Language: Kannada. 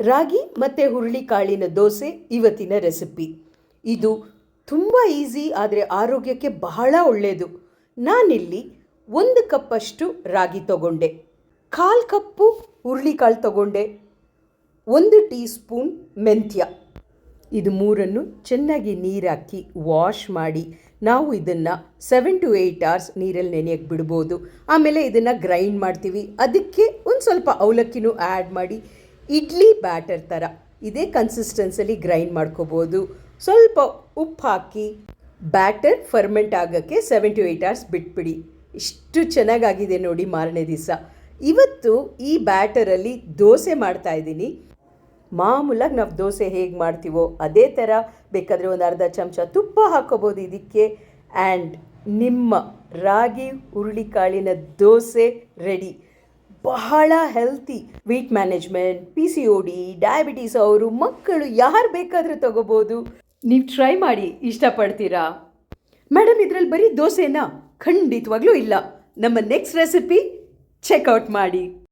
ರಾಗಿ ಮತ್ತು ಹುರುಳಿಕಾಳಿನ ದೋಸೆ ಇವತ್ತಿನ ರೆಸಿಪಿ. ಇದು ತುಂಬ ಈಸಿ, ಆದರೆ ಆರೋಗ್ಯಕ್ಕೆ ಬಹಳ ಒಳ್ಳೆಯದು ನಾನಿಲ್ಲಿ ಒಂದು ಕಪ್ಪಷ್ಟು ರಾಗಿ ತಗೊಂಡೆ. ಕಾಲು ಕಪ್ಪು ಹುರುಳಿಕಾಳು ತಗೊಂಡೆ. ಒಂದು ಟೀ ಸ್ಪೂನ್ ಮೆಂತ್ಯ. ಇದು ಮೂರನ್ನು ಚೆನ್ನಾಗಿ ನೀರಾಕಿ ವಾಶ್ ಮಾಡಿ ನಾವು ಇದನ್ನು ಸೆವೆನ್ ಟು ಏಯ್ಟ್ ಅವರ್ಸ್ ನೀರಲ್ಲಿ ನೆನೆಯಕ್ಕೆ ಬಿಡ್ಬೋದು. ಆಮೇಲೆ ಇದನ್ನು ಗ್ರೈಂಡ್ ಮಾಡ್ತೀವಿ. ಅದಕ್ಕೆ ಒಂದು ಸ್ವಲ್ಪ ಅವಲಕ್ಕಿನೂ ಆ್ಯಡ್ ಮಾಡಿ ಇಡ್ಲಿ ಬ್ಯಾಟರ್ ಥರ ಇದೇ ಕನ್ಸಿಸ್ಟೆನ್ಸಲ್ಲಿ ಗ್ರೈಂಡ್ ಮಾಡ್ಕೋಬೋದು. ಸ್ವಲ್ಪ ಉಪ್ಪು ಹಾಕಿ ಬ್ಯಾಟರ್ ಫರ್ಮೆಂಟ್ ಆಗೋಕ್ಕೆ ಸೆವೆನ್ ಟು ಏಯ್ಟ್ ಅವರ್ಸ್ ಬಿಟ್ಬಿಡಿ. ಇಷ್ಟು ಚೆನ್ನಾಗಾಗಿದೆ ನೋಡಿ ಮಾರನೇ ದಿವಸ. ಇವತ್ತು ಈ ಬ್ಯಾಟರಲ್ಲಿ ದೋಸೆ ಮಾಡ್ತಾ ಇದ್ದೀನಿ. ಮಾಮೂಲಾಗಿ ನಾವು ದೋಸೆ ಹೇಗೆ ಮಾಡ್ತೀವೋ ಅದೇ ಥರ ಬೇಕಾದರೆ ಒಂದು ಅರ್ಧ ಚಮಚ ತುಪ್ಪ ಹಾಕೋಬೋದು ಇದಕ್ಕೆ. ಆ್ಯಂಡ್ ನಿಮ್ಮ ರಾಗಿ, ಹುರುಳಿಕಾಳಿನ ದೋಸೆ ರೆಡಿ ಬಹಳ healthy weight management P C O D diabetes ಅವರು ಮಕ್ಕಳು ಯಾರು ಬೇಕಾದರೂ ತಗೋಬೋದು. ನೀವು ಟ್ರೈ ಮಾಡಿ, ಇಷ್ಟಪಡ್ತೀರಾ? ಮೇಡಮ್ ಇದರಲ್ಲಿ ಬರೀ ದೋಸೆನಾ ಖಂಡಿತವಾಗ್ಲೂ ಇಲ್ಲ. ನಮ್ಮ ನೆಕ್ಸ್ಟ್ ರೆಸಿಪಿ ಚೆಕ್ಔಟ್ ಮಾಡಿ.